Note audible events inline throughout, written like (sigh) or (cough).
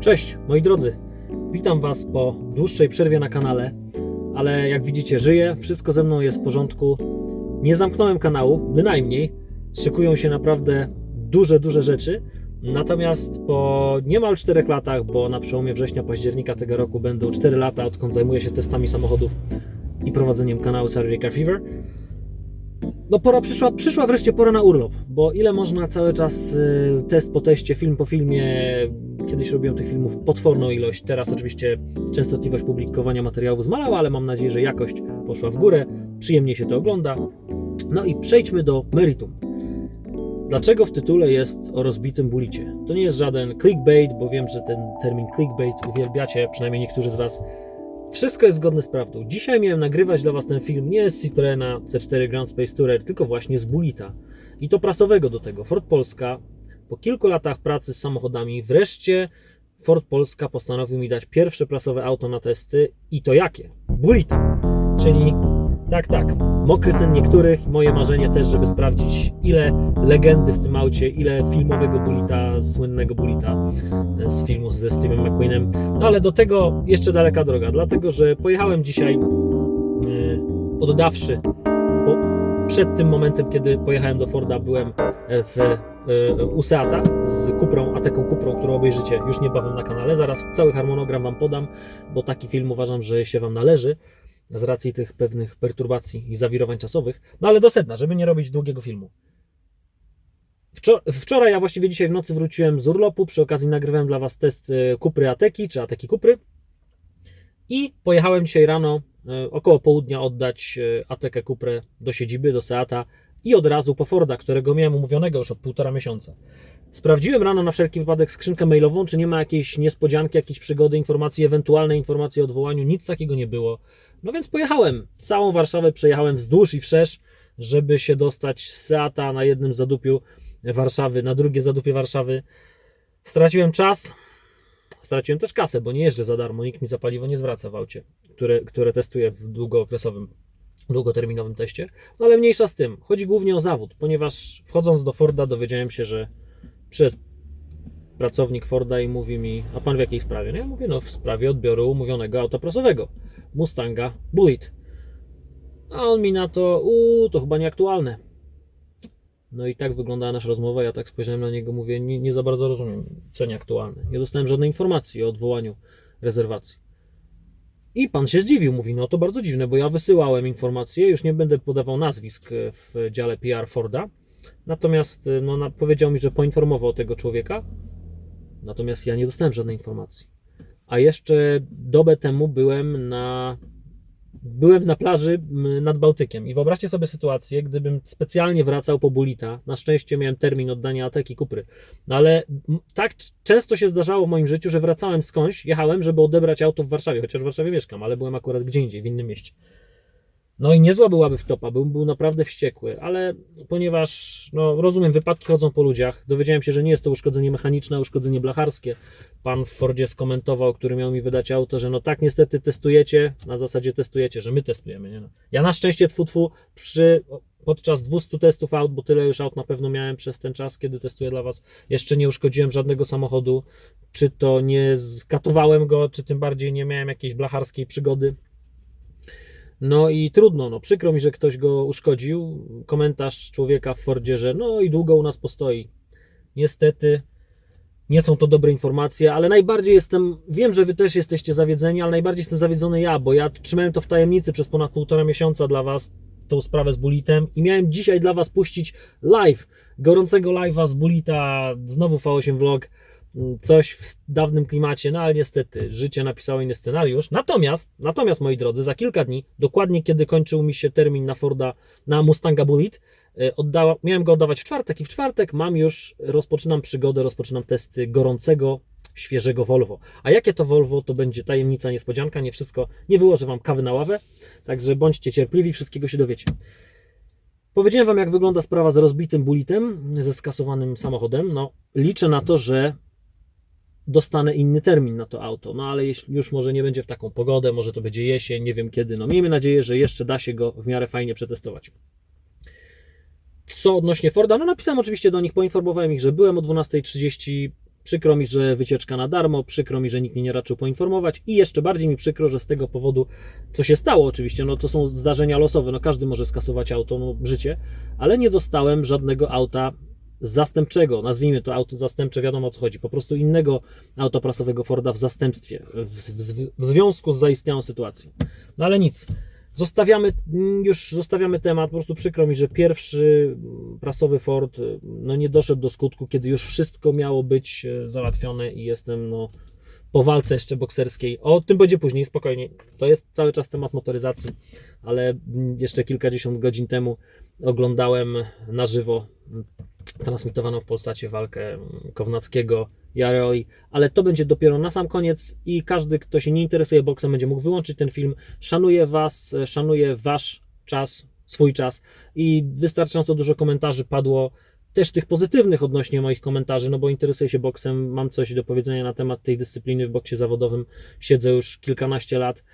Cześć, moi drodzy. Witam Was po dłuższej przerwie na kanale, ale jak widzicie, żyję, wszystko ze mną jest w porządku. Nie zamknąłem kanału, bynajmniej. Szykują się naprawdę duże, duże rzeczy. Natomiast po niemal 4 latach, bo na przełomie września, października tego roku będą 4 lata, odkąd zajmuję się testami samochodów i prowadzeniem kanału Saturday Car Fever, no pora przyszła, przyszła wreszcie pora na urlop, bo ile można cały czas y, test po teście, film po filmie, kiedyś robiłem tych filmów potworną ilość, teraz oczywiście częstotliwość publikowania materiałów zmalała, ale mam nadzieję, że jakość poszła w górę, przyjemnie się to ogląda. No i przejdźmy do meritum. Dlaczego w tytule jest o rozbitym bulicie? To nie jest żaden clickbait, bo wiem, że ten termin clickbait uwielbiacie, przynajmniej niektórzy z Was. Wszystko jest zgodne z prawdą. Dzisiaj miałem nagrywać dla Was ten film nie z Citroena C4 Grand Space Tourer, tylko właśnie z Bulita. I to prasowego do tego. Ford Polska po kilku latach pracy z samochodami wreszcie Ford Polska postanowił mi dać pierwsze prasowe auto na testy i to jakie? Bulita. Czyli tak, tak, mokry sen niektórych, moje marzenie też, żeby sprawdzić ile legendy w tym aucie, ile filmowego bulita, słynnego bulita e, z filmu ze Steve'em McQueenem. No ale do tego jeszcze daleka droga, dlatego że pojechałem dzisiaj e, oddawszy po, przed tym momentem, kiedy pojechałem do Forda, byłem w e, u Seata z Kuprą, Ateką Kuprą, którą obejrzycie już niebawem na kanale. Zaraz cały harmonogram Wam podam, bo taki film uważam, że się Wam należy z racji tych pewnych perturbacji i zawirowań czasowych. No ale do sedna, żeby nie robić długiego filmu. Wczor- Wczoraj, a właściwie dzisiaj w nocy wróciłem z urlopu. Przy okazji nagrywałem dla Was test e, Kupry Ateki, czy Ateki Kupry. I pojechałem dzisiaj rano, e, około południa, oddać e, Atekę Kuprę do siedziby, do Seata i od razu po Forda, którego miałem umówionego już od półtora miesiąca. Sprawdziłem rano na wszelki wypadek skrzynkę mailową, czy nie ma jakiejś niespodzianki, jakiejś przygody, informacji, ewentualne informacje o odwołaniu. Nic takiego nie było. No więc pojechałem. Całą Warszawę przejechałem wzdłuż i wszerz, żeby się dostać z Seata na jednym zadupiu Warszawy, na drugie zadupie Warszawy. Straciłem czas, straciłem też kasę, bo nie jeżdżę za darmo, nikt mi za paliwo nie zwraca w aucie, które, które testuję w długookresowym, długoterminowym teście. No ale mniejsza z tym. Chodzi głównie o zawód, ponieważ wchodząc do Forda dowiedziałem się, że przed pracownik Forda i mówi mi, a pan w jakiej sprawie? No ja mówię, no w sprawie odbioru umówionego auta prasowego, Mustanga Bullet. A on mi na to, uuu, to chyba nieaktualne. No i tak wyglądała nasza rozmowa, ja tak spojrzałem na niego, mówię, nie, nie za bardzo rozumiem, co nieaktualne. Nie dostałem żadnej informacji o odwołaniu rezerwacji. I pan się zdziwił, mówi, no to bardzo dziwne, bo ja wysyłałem informacje, już nie będę podawał nazwisk e, w dziale PR Forda, natomiast e, no, powiedział mi, że poinformował tego człowieka, natomiast ja nie dostałem żadnej informacji. A jeszcze dobę temu byłem na byłem na plaży nad Bałtykiem i wyobraźcie sobie sytuację, gdybym specjalnie wracał po Bulita. Na szczęście miałem termin oddania Ateki Kupry. No ale tak często się zdarzało w moim życiu, że wracałem skądś, jechałem, żeby odebrać auto w Warszawie, chociaż w Warszawie mieszkam, ale byłem akurat gdzie indziej, w innym mieście. No i niezła byłaby wtopa, był, był naprawdę wściekły, ale ponieważ, no rozumiem, wypadki chodzą po ludziach, dowiedziałem się, że nie jest to uszkodzenie mechaniczne, uszkodzenie blacharskie. Pan w Fordzie skomentował, który miał mi wydać auto, że no tak niestety testujecie, na zasadzie testujecie, że my testujemy, nie no. Ja na szczęście tfu, tfu, przy, podczas 200 testów aut, bo tyle już aut na pewno miałem przez ten czas, kiedy testuję dla Was, jeszcze nie uszkodziłem żadnego samochodu, czy to nie skatowałem go, czy tym bardziej nie miałem jakiejś blacharskiej przygody. No i trudno, no przykro mi, że ktoś go uszkodził. Komentarz człowieka w Fordzie, że no i długo u nas postoi. Niestety nie są to dobre informacje, ale najbardziej jestem, wiem, że wy też jesteście zawiedzeni, ale najbardziej jestem zawiedzony ja, bo ja trzymałem to w tajemnicy przez ponad półtora miesiąca dla was, tą sprawę z Bulitem i miałem dzisiaj dla was puścić live, gorącego live'a z Bulita, znowu V8 Vlog, coś w dawnym klimacie, no ale niestety życie napisało inny scenariusz. Natomiast, natomiast moi drodzy, za kilka dni, dokładnie kiedy kończył mi się termin na Forda, na Mustanga Bullet, oddała, miałem go oddawać w czwartek i w czwartek mam już, rozpoczynam przygodę, rozpoczynam testy gorącego, świeżego Volvo. A jakie to Volvo, to będzie tajemnica, niespodzianka, nie wszystko, nie wyłożę Wam kawy na ławę, także bądźcie cierpliwi, wszystkiego się dowiecie. Powiedziałem Wam, jak wygląda sprawa z rozbitym bulitem, ze skasowanym samochodem. No, liczę na to, że dostanę inny termin na to auto. No ale jeśli już może nie będzie w taką pogodę, może to będzie jesień, nie wiem kiedy. No miejmy nadzieję, że jeszcze da się go w miarę fajnie przetestować. Co odnośnie Forda? No napisałem oczywiście do nich, poinformowałem ich, że byłem o 12.30. Przykro mi, że wycieczka na darmo, przykro mi, że nikt mnie nie raczył poinformować i jeszcze bardziej mi przykro, że z tego powodu, co się stało oczywiście, no to są zdarzenia losowe, no każdy może skasować auto, no życie, ale nie dostałem żadnego auta zastępczego, nazwijmy to auto zastępcze, wiadomo o co chodzi, po prostu innego auta prasowego Forda w zastępstwie, w, w, w związku z zaistniałą sytuacją. No ale nic, Zostawiamy, mm, już zostawiamy temat, po prostu przykro mi, że pierwszy mm, prasowy Ford y, no, nie doszedł do skutku, kiedy już wszystko miało być e, załatwione i jestem no, po walce jeszcze bokserskiej. O tym będzie później, spokojnie. To jest cały czas temat motoryzacji, ale mm, jeszcze kilkadziesiąt godzin temu oglądałem na żywo transmitowaną w Polsacie walkę Kownackiego i Areoli, ale to będzie dopiero na sam koniec i każdy, kto się nie interesuje boksem, będzie mógł wyłączyć ten film. Szanuję Was, szanuję Wasz czas, swój czas i wystarczająco dużo komentarzy padło też tych pozytywnych odnośnie moich komentarzy, no bo interesuję się boksem, mam coś do powiedzenia na temat tej dyscypliny w boksie zawodowym, siedzę już kilkanaście lat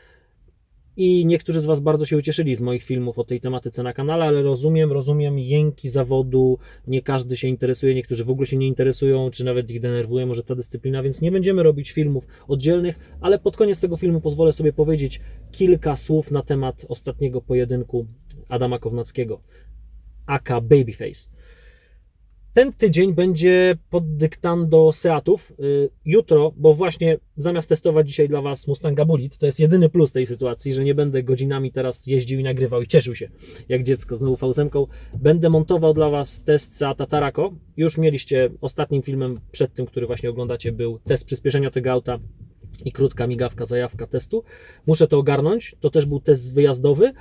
i niektórzy z Was bardzo się ucieszyli z moich filmów o tej tematyce na kanale, ale rozumiem, rozumiem jęki zawodu, nie każdy się interesuje, niektórzy w ogóle się nie interesują, czy nawet ich denerwuje może ta dyscyplina, więc nie będziemy robić filmów oddzielnych, ale pod koniec tego filmu pozwolę sobie powiedzieć kilka słów na temat ostatniego pojedynku Adama Kownackiego, aka Babyface. Ten tydzień będzie pod dyktando Seatów. Y, jutro, bo właśnie zamiast testować dzisiaj dla Was Mustanga Bullet, to jest jedyny plus tej sytuacji, że nie będę godzinami teraz jeździł i nagrywał i cieszył się jak dziecko znowu V8. Będę montował dla Was test Seata Tarako. Już mieliście ostatnim filmem przed tym, który właśnie oglądacie, był test przyspieszenia tego auta i krótka migawka, zajawka testu. Muszę to ogarnąć. To też był test wyjazdowy.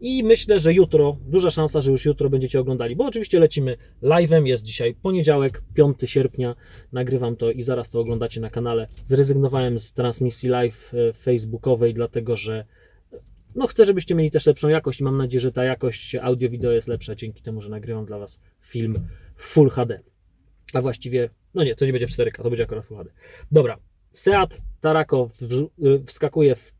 I myślę, że jutro, duża szansa, że już jutro będziecie oglądali, bo oczywiście lecimy live'em. Jest dzisiaj poniedziałek, 5 sierpnia. Nagrywam to i zaraz to oglądacie na kanale. Zrezygnowałem z transmisji live e, facebookowej, dlatego że no chcę, żebyście mieli też lepszą jakość i mam nadzieję, że ta jakość audio-wideo jest lepsza dzięki temu, że nagrywam dla Was film w Full HD. A właściwie, no nie, to nie będzie w 4K, to będzie akurat Full HD. Dobra, Seat Tarako e, wskakuje w,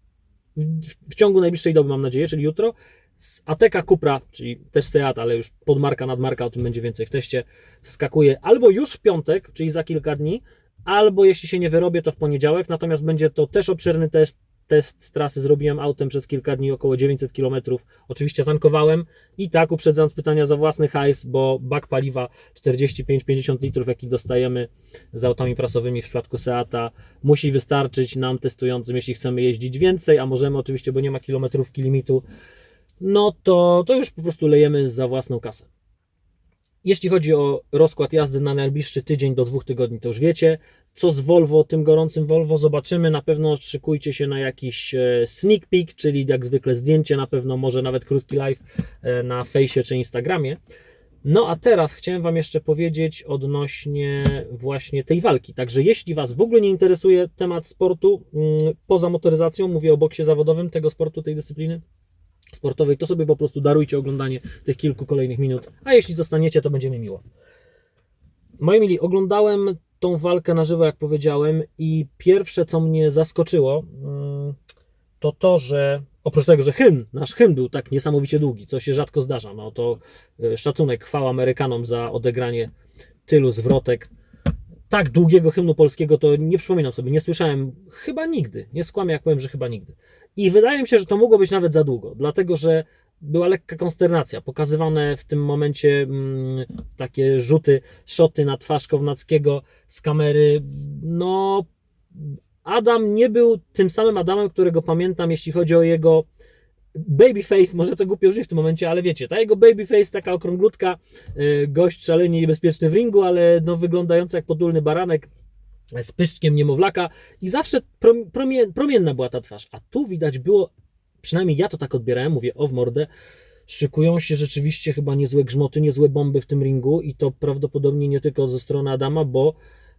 w, w ciągu najbliższej doby, mam nadzieję, czyli jutro z Ateka Cupra, czyli też Seat, ale już podmarka, nadmarka, o tym będzie więcej w teście, skakuje albo już w piątek, czyli za kilka dni, albo jeśli się nie wyrobię, to w poniedziałek, natomiast będzie to też obszerny test, test z trasy zrobiłem autem przez kilka dni, około 900 km. Oczywiście tankowałem i tak uprzedzając pytania za własny hajs, bo bak paliwa 45-50 litrów, jaki dostajemy z autami prasowymi w przypadku Seata, musi wystarczyć nam testującym, jeśli chcemy jeździć więcej, a możemy oczywiście, bo nie ma kilometrówki limitu, no to, to już po prostu lejemy za własną kasę. Jeśli chodzi o rozkład jazdy na najbliższy tydzień do dwóch tygodni, to już wiecie. Co z Volvo, tym gorącym Volvo, zobaczymy. Na pewno szykujcie się na jakiś e, sneak peek, czyli jak zwykle zdjęcie, na pewno może nawet krótki live e, na fejsie czy Instagramie. No a teraz chciałem Wam jeszcze powiedzieć odnośnie właśnie tej walki. Także jeśli Was w ogóle nie interesuje temat sportu mm, poza motoryzacją, mówię o boksie zawodowym tego sportu, tej dyscypliny, sportowej, to sobie po prostu darujcie oglądanie tych kilku kolejnych minut, a jeśli zostaniecie, to będzie mi miło. Moi mili, oglądałem tą walkę na żywo, jak powiedziałem, i pierwsze, co mnie zaskoczyło, mm, to to, że oprócz tego, że hymn, nasz hymn był tak niesamowicie długi, co się rzadko zdarza, no to y, szacunek, chwała Amerykanom za odegranie tylu zwrotek. Tak długiego hymnu polskiego to nie przypominam sobie, nie słyszałem chyba nigdy. Nie skłamię, jak powiem, że chyba nigdy. I wydaje mi się, że to mogło być nawet za długo, dlatego że była lekka konsternacja. Pokazywane w tym momencie mm, takie rzuty, szoty na twarz Kownackiego z kamery. No, Adam nie był tym samym Adamem, którego pamiętam, jeśli chodzi o jego babyface, może to głupio użyć w tym momencie, ale wiecie, ta jego babyface, taka okrąglutka, y, gość szalenie niebezpieczny w ringu, ale no, wyglądający jak podulny baranek, z pyszczkiem niemowlaka i zawsze promie, promienna była ta twarz. A tu widać było, przynajmniej ja to tak odbierałem, mówię o w mordę, szykują się rzeczywiście chyba niezłe grzmoty, niezłe bomby w tym ringu i to prawdopodobnie nie tylko ze strony Adama, bo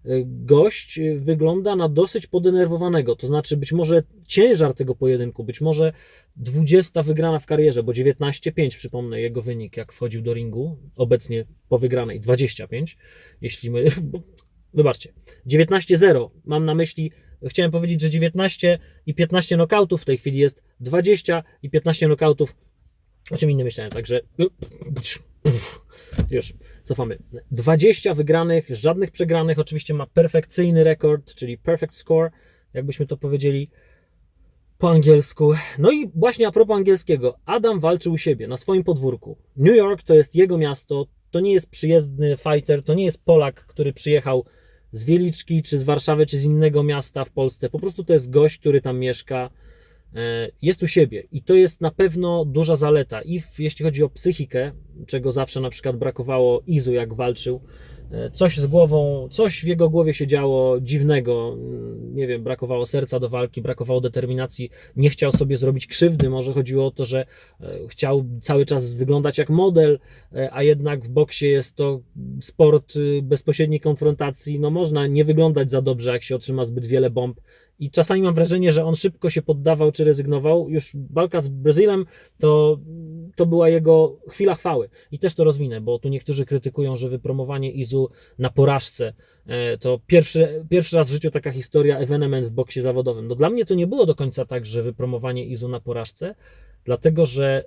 e, gość wygląda na dosyć podenerwowanego. To znaczy, być może ciężar tego pojedynku, być może 20 wygrana w karierze, bo 19-5 przypomnę jego wynik, jak wchodził do ringu, obecnie po wygranej 25. Jeśli my, (laughs) wybaczcie, 19-0, mam na myśli, chciałem powiedzieć, że 19 i 15 nokautów w tej chwili jest 20 i 15 nokautów, o czym innym myślałem, także już cofamy. 20 wygranych, żadnych przegranych. Oczywiście ma perfekcyjny rekord, czyli perfect score, jakbyśmy to powiedzieli po angielsku. No i właśnie a propos angielskiego, Adam walczył u siebie, na swoim podwórku. New York to jest jego miasto, to nie jest przyjezdny fighter, to nie jest Polak, który przyjechał z Wieliczki, czy z Warszawy, czy z innego miasta w Polsce. Po prostu to jest gość, który tam mieszka, e, jest u siebie i to jest na pewno duża zaleta. I w, jeśli chodzi o psychikę, czego zawsze na przykład brakowało Izu, jak walczył, coś z głową, coś w jego głowie się działo dziwnego, nie wiem, brakowało serca do walki, brakowało determinacji, nie chciał sobie zrobić krzywdy, może chodziło o to, że e, chciał cały czas wyglądać jak model, e, a jednak w boksie jest to sport y, bezpośredniej konfrontacji, no można nie wyglądać za dobrze, jak się otrzyma zbyt wiele bomb i czasami mam wrażenie, że on szybko się poddawał czy rezygnował. Już walka z Brazylem to, to była jego chwila chwały. I też to rozwinę, bo tu niektórzy krytykują, że wypromowanie Izu na porażce e, to pierwszy, pierwszy raz w życiu taka historia, ewenement w boksie zawodowym. No dla mnie to nie było do końca tak, że wypromowanie Izu na porażce, dlatego że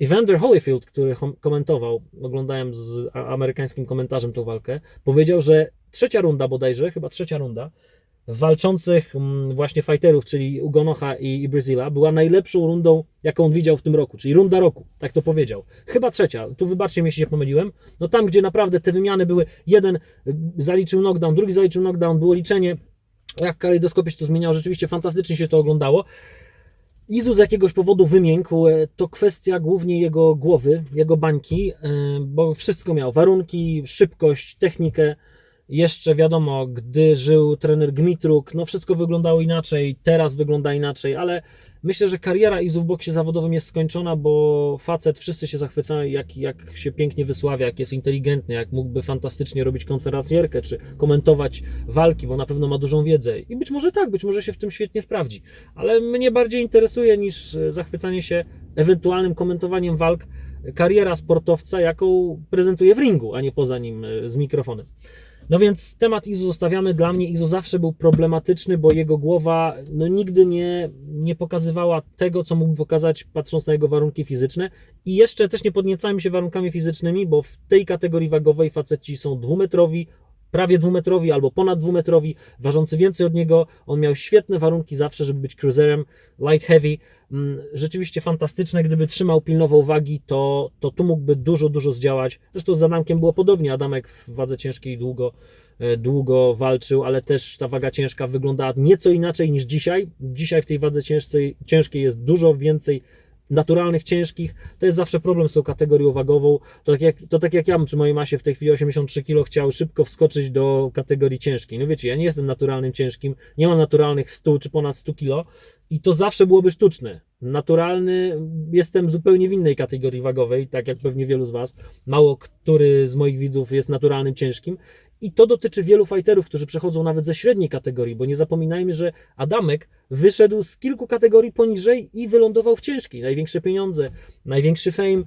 Evander Holyfield, który komentował, oglądałem z amerykańskim komentarzem tą walkę, powiedział, że trzecia runda bodajże, chyba trzecia runda, walczących mm, właśnie fighterów, czyli Ugonocha i, i Brazila, była najlepszą rundą, jaką on widział w tym roku, czyli runda roku, tak to powiedział. Chyba trzecia, tu wybaczcie mi, jeśli się pomyliłem. No tam, gdzie naprawdę te wymiany były, jeden zaliczył knockdown, drugi zaliczył knockdown, było liczenie, jak w kalejdoskopie się to zmieniało, rzeczywiście fantastycznie się to oglądało. Izu z jakiegoś powodu wymiękł, e, to kwestia głównie jego głowy, jego bańki, e, bo wszystko miał, warunki, szybkość, technikę, jeszcze wiadomo, gdy żył trener Gmitruk, no wszystko wyglądało inaczej, teraz wygląda inaczej, ale myślę, że kariera Izu w boksie zawodowym jest skończona, bo facet, wszyscy się zachwycają, jak, jak się pięknie wysławia, jak jest inteligentny, jak mógłby fantastycznie robić konferencjerkę, czy komentować walki, bo na pewno ma dużą wiedzę. I być może tak, być może się w tym świetnie sprawdzi. Ale mnie bardziej interesuje niż e, zachwycanie się ewentualnym komentowaniem walk kariera sportowca, jaką prezentuje w ringu, a nie poza nim e, z mikrofonem. No więc temat Izu zostawiamy. Dla mnie Izu zawsze był problematyczny, bo jego głowa no, nigdy nie, nie pokazywała tego, co mógłby pokazać, patrząc na jego warunki fizyczne. I jeszcze też nie podniecałem się warunkami fizycznymi, bo w tej kategorii wagowej faceci są dwumetrowi, prawie dwumetrowi albo ponad dwumetrowi, ważący więcej od niego. On miał świetne warunki zawsze, żeby być cruiserem, light heavy. Mm, Rzeczywiście fantastyczne, gdyby trzymał, pilnował wagi, to, to tu mógłby dużo, dużo zdziałać. Zresztą z Adamkiem było podobnie. Adamek w wadze ciężkiej długo, e, długo walczył, ale też ta waga ciężka wyglądała nieco inaczej niż dzisiaj. Dzisiaj w tej wadze ciężkiej, ciężkiej jest dużo więcej naturalnych, ciężkich, to jest zawsze problem z tą kategorią wagową. To tak jak, to tak jak ja bym przy mojej masie w tej chwili 83 kg chciał szybko wskoczyć do kategorii ciężkiej. No wiecie, ja nie jestem naturalnym ciężkim, nie mam naturalnych 100 czy ponad 100 kg i to zawsze byłoby sztuczne. Naturalny jestem zupełnie w innej kategorii wagowej, tak jak pewnie wielu z Was. Mało który z moich widzów jest naturalnym ciężkim. I to dotyczy wielu fighterów, którzy przechodzą nawet ze średniej kategorii, bo nie zapominajmy, że Adamek wyszedł z kilku kategorii poniżej i wylądował w ciężkiej. Największe pieniądze, największy fame.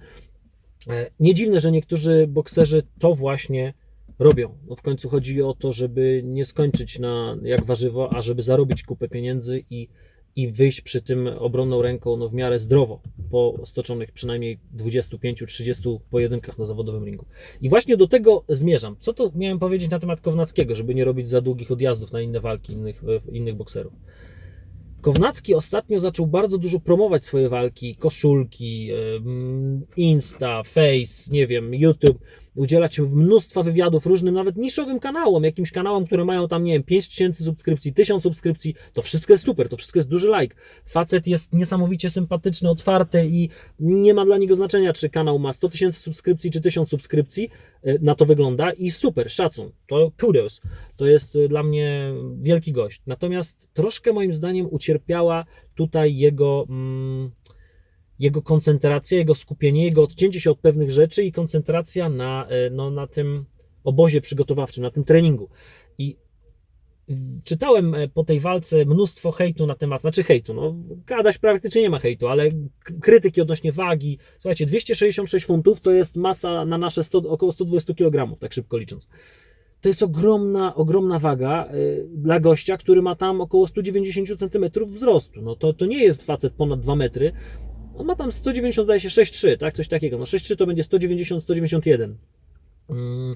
E, Nie dziwne, że niektórzy bokserzy to właśnie robią. No w końcu chodzi o to, żeby nie skończyć na jak warzywo, a żeby zarobić kupę pieniędzy i, i wyjść przy tym obronną ręką no, w miarę zdrowo po stoczonych przynajmniej 25-30 pojedynkach na zawodowym ringu. I właśnie do tego zmierzam. Co to miałem powiedzieć na temat Kownackiego, żeby nie robić za długich odjazdów na inne walki innych, innych bokserów. Kownacki ostatnio zaczął bardzo dużo promować swoje walki, koszulki, Insta, Face, nie wiem, YouTube, udzielać mnóstwa wywiadów różnym, nawet niszowym kanałom, jakimś kanałom, które mają tam, nie wiem, 5000 subskrypcji, 1000 subskrypcji, to wszystko jest super, to wszystko jest duży like. Facet jest niesamowicie sympatyczny, otwarty i nie ma dla niego znaczenia, czy kanał ma 100 tysięcy subskrypcji, czy 1000 subskrypcji, e, na to wygląda i super, szacun, to kudos, to jest e, dla mnie wielki gość. Natomiast troszkę moim zdaniem ucierpiała tutaj jego... Mm, jego koncentracja, jego skupienie, jego odcięcie się od pewnych rzeczy i koncentracja na, e, no, na tym obozie przygotowawczym, na tym treningu. I czytałem e, po tej walce mnóstwo hejtu na temat, znaczy hejtu, no Kadaś praktycznie nie ma hejtu, ale krytyki odnośnie wagi. Słuchajcie, 266 funtów to jest masa na nasze 100, około 120 kg, tak szybko licząc. To jest ogromna, ogromna waga y, dla gościa, który ma tam około 190 cm wzrostu. No to, to nie jest facet ponad 2 metry, on ma tam 190, zdaje się 6,3, tak? Coś takiego. No 6,3 to będzie 190, 191. Mm,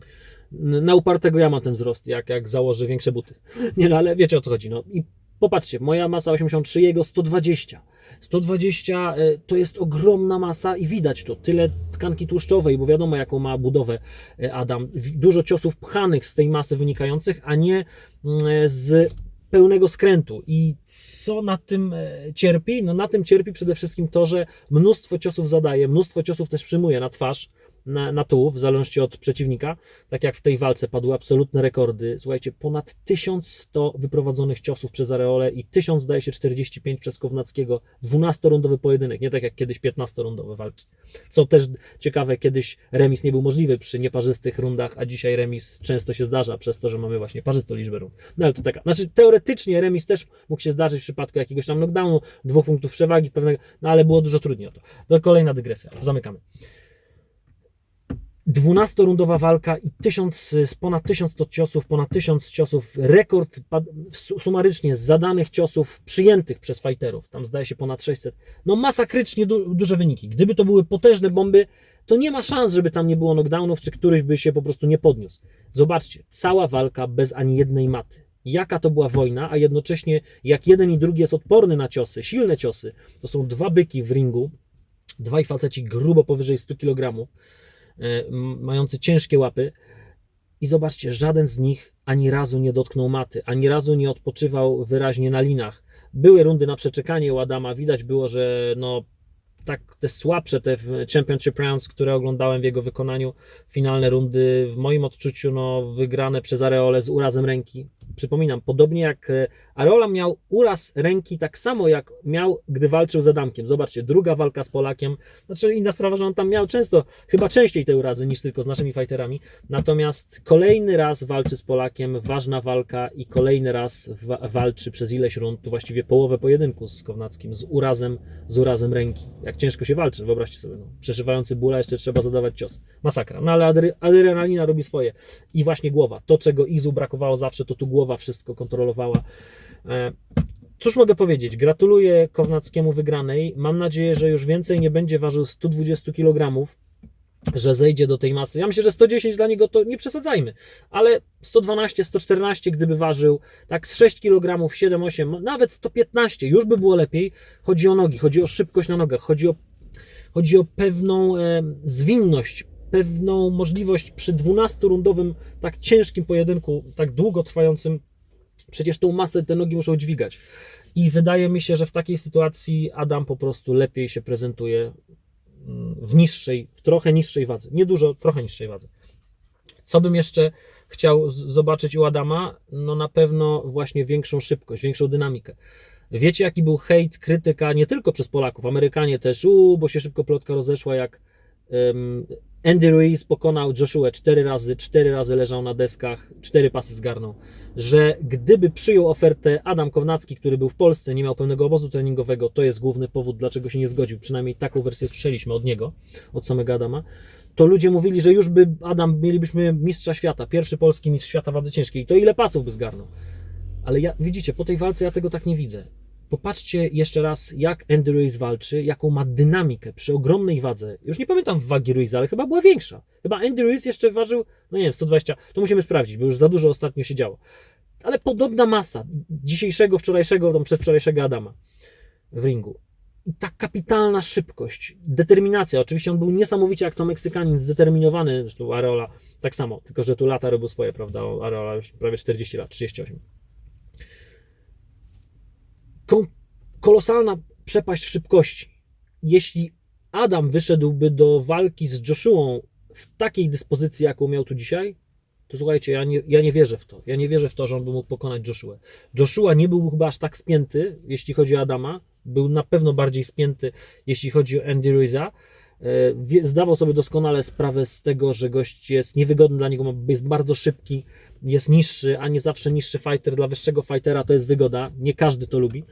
Na upartego ja mam ten wzrost, jak, jak założę większe buty. (laughs) Nie no, ale wiecie o co chodzi. No. I popatrzcie, moja masa 83, jego 120. 120 e, to jest ogromna masa i widać to. Tyle tkanki tłuszczowej, bo wiadomo jaką ma budowę e, Adam. Dużo ciosów pchanych z tej masy wynikających, a nie mm, e, z pełnego skrętu. I co na tym e, cierpi? No na tym cierpi przede wszystkim to, że mnóstwo ciosów zadaje, mnóstwo ciosów też przyjmuje na twarz, na, na tułów, w zależności od przeciwnika. Tak jak w tej walce padły absolutne rekordy. Słuchajcie, ponad 1100 wyprowadzonych ciosów przez Areole i 1000, zdaje się, 45 przez Kownackiego. 12-rundowy pojedynek, nie tak jak kiedyś 15-rundowe walki. Co też ciekawe, kiedyś remis nie był możliwy przy nieparzystych rundach, a dzisiaj remis często się zdarza przez to, że mamy właśnie parzystą liczbę rund. No ale to taka, znaczy teoretycznie remis też mógł się zdarzyć w przypadku jakiegoś tam knockdownu, dwóch punktów przewagi pewnego, no ale było dużo trudniej o to. To kolejna dygresja, zamykamy. 12-rundowa walka i 1000, z ponad 1100 ciosów, ponad 1000 ciosów, rekord sumarycznie zadanych ciosów przyjętych przez fighterów, tam zdaje się ponad 600. No masakrycznie du- duże wyniki. Gdyby to były potężne bomby, to nie ma szans, żeby tam nie było knockdownów, czy któryś by się po prostu nie podniósł. Zobaczcie, cała walka bez ani jednej maty. Jaka to była wojna, a jednocześnie jak jeden i drugi jest odporny na ciosy, silne ciosy. To są dwa byki w ringu, dwaj faceci grubo powyżej 100 kg, mający ciężkie łapy. I zobaczcie, żaden z nich ani razu nie dotknął maty, ani razu nie odpoczywał wyraźnie na linach. Były rundy na przeczekanie u Adama, widać było, że no tak te słabsze, te Championship Rounds, które oglądałem w jego wykonaniu, finalne rundy, w moim odczuciu, no, wygrane przez Areole z urazem ręki. Przypominam, podobnie jak Areola miał uraz ręki, tak samo jak miał, gdy walczył z Adamkiem. Zobaczcie, druga walka z Polakiem, znaczy inna sprawa, że on tam miał często, chyba częściej te urazy niż tylko z naszymi fighterami, natomiast kolejny raz walczy z Polakiem, ważna walka i kolejny raz wa- walczy przez ileś rund, właściwie połowę pojedynku z Kownackim, z urazem, z urazem ręki. Jak ciężko się walczy, wyobraźcie sobie, no, przeżywający bóle, jeszcze trzeba zadawać cios. Masakra. No ale adre- adrenalina robi swoje. I właśnie głowa. To, czego Izu brakowało zawsze, to tu głowa wszystko kontrolowała. E, Cóż mogę powiedzieć? Gratuluję Kownackiemu wygranej. Mam nadzieję, że już więcej nie będzie ważył 120 kg, że zejdzie do tej masy. Ja myślę, że 110 dla niego to nie przesadzajmy, ale 112, 114 gdyby ważył, tak z 6 kg, 7, 8, nawet 115 już by było lepiej. Chodzi o nogi, chodzi o szybkość na nogach, chodzi o, chodzi o pewną e, zwinność, pewną możliwość przy 12-rundowym, tak ciężkim pojedynku, tak długo trwającym Przecież tą masę te nogi muszą dźwigać. I wydaje mi się, że w takiej sytuacji Adam po prostu lepiej się prezentuje mm, w niższej, w trochę niższej wadze. Nie dużo, trochę niższej wadze. Co bym jeszcze chciał zobaczyć u Adama? No na pewno właśnie większą szybkość, większą dynamikę. Wiecie, jaki był hejt, krytyka nie tylko przez Polaków, Amerykanie też, u, bo się szybko plotka rozeszła, jak Andy Ruiz pokonał Joshua cztery razy, cztery razy leżał na deskach, cztery pasy zgarnął. Że gdyby przyjął ofertę Adam Kownacki, który był w Polsce, nie miał pełnego obozu treningowego, to jest główny powód, dlaczego się nie zgodził. Przynajmniej taką wersję słyszeliśmy od niego, od samego Adama. To ludzie mówili, że już by Adam, mielibyśmy mistrza świata, pierwszy polski mistrz świata wadzy ciężkiej. To ile pasów by zgarnął? Ale ja, widzicie, po tej walce ja tego tak nie widzę. Popatrzcie jeszcze raz, jak Andy Ruiz walczy, jaką ma dynamikę przy ogromnej wadze. Już nie pamiętam wagi Ruiza, ale chyba była większa. Chyba Andy Ruiz jeszcze ważył, no nie wiem, 120. To musimy sprawdzić, bo już za dużo ostatnio się działo. Ale podobna masa dzisiejszego, wczorajszego, tam przedwczorajszego Adama w ringu. I ta kapitalna szybkość, determinacja. Oczywiście on był niesamowicie jak to Meksykanin, zdeterminowany, zresztą Areola tak samo, tylko że tu lata robił swoje, prawda? Areola już prawie 40 lat, 38 kon- kolosalna przepaść szybkości. Jeśli Adam wyszedłby do walki z Joshuą w takiej dyspozycji, jaką miał tu dzisiaj, to słuchajcie, ja nie, ja nie wierzę w to. Ja nie wierzę w to, że on by mógł pokonać Joshua. Joshua nie był chyba aż tak spięty, jeśli chodzi o Adama. Był na pewno bardziej spięty, jeśli chodzi o Andy Ruiza. E, Zdawał sobie doskonale sprawę z tego, że gość jest niewygodny dla niego, jest bardzo szybki, jest niższy, a nie zawsze niższy fighter dla wyższego fightera to jest wygoda. Nie każdy to lubi.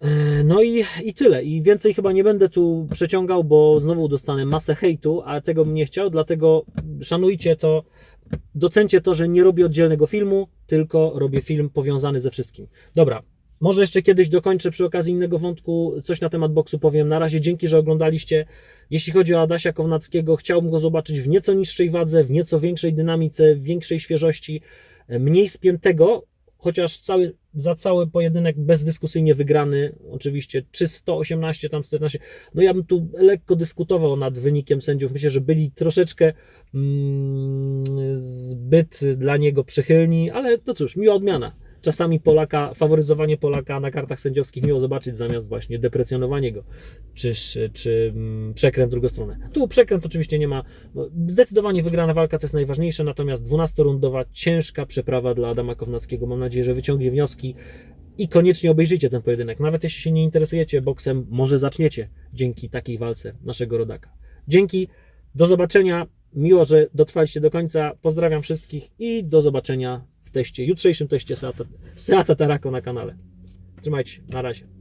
E, No i, i tyle. I więcej chyba nie będę tu przeciągał, bo znowu dostanę masę hejtu, a tego bym nie chciał, dlatego szanujcie to, docencie to, że nie robię oddzielnego filmu, tylko robię film powiązany ze wszystkim. Dobra, Może jeszcze kiedyś dokończę przy okazji innego wątku, coś na temat boksu powiem. Na razie dzięki, że oglądaliście. Jeśli chodzi o Adasia Kownackiego, chciałbym go zobaczyć w nieco niższej wadze, w nieco większej dynamice, w większej świeżości, mniej spiętego, chociaż cały, za cały pojedynek bezdyskusyjnie wygrany, oczywiście, czy 118, tam 14. No ja bym tu lekko dyskutował nad wynikiem sędziów. Myślę, że byli troszeczkę mm, zbyt dla niego przychylni, ale to cóż, miła odmiana. Czasami Polaka, faworyzowanie Polaka na kartach sędziowskich miło zobaczyć zamiast właśnie deprecjonowanie go, czy, czy mm, przekręt w drugą stronę. Tu przekręt oczywiście nie ma. no, Zdecydowanie wygrana walka to jest najważniejsze, natomiast 12-rundowa ciężka przeprawa dla Adama Kownackiego. Mam nadzieję, że wyciągnie wnioski i koniecznie obejrzyjcie ten pojedynek. Nawet jeśli się nie interesujecie boksem, może zaczniecie dzięki takiej walce naszego rodaka. Dzięki, do zobaczenia. Miło, że dotrwaliście do końca. Pozdrawiam wszystkich i do zobaczenia teście, jutrzejszym teście Seata, Seata Tarako na kanale. Trzymajcie się, na razie.